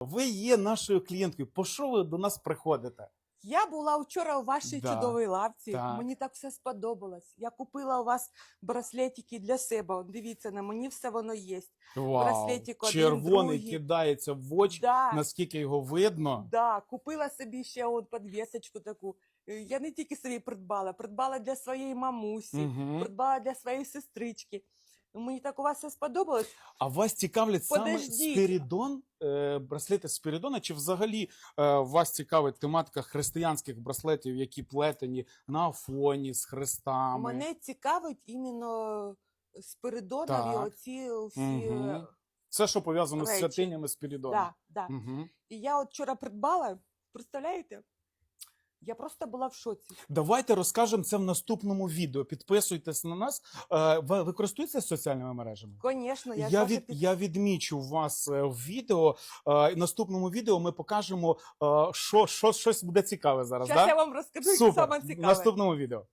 Ви є нашою клієнткою. По що ви до нас приходите? Я була вчора у вашій Да. чудовій лавці. Так. Мені так все сподобалось. Я купила у вас браслетики для себе. От Дивіться, на мені все воно є. Браслетик один, червоний другий. кидається в очі, Да, наскільки його видно. да, купила собі ще от підвісочку таку. Е, Я не тільки собі придбала, придбала для своєї мамусі, Мгм. придбала для своєї сестрички. Мені так у вас все сподобалось. А вас цікавлять саме Подождіть. Спірідон, е, браслети Спірідона, чи взагалі е, вас цікавить тематика християнських браслетів, які плетені на фоні з хрестами? Мене цікавить іменно Спиридонові Так. оці всі. Мгм. е, Все, що пов'язано з речі. святинями Спірідона. Да, да. Угу. І я от вчора придбала, представляєте? Я просто була в шоці. Давайте розкажемо це в наступному відео. Підписуйтесь на нас. Е, Ви, ви соціальними мережами? Звісно, я, Я, від, під- я відмічу вас е, в відео. Е, В наступному відео ми покажемо, е, що, що щось буде цікаве зараз. Да? я вам розкажу Супер. саме В цікаве. наступному відео.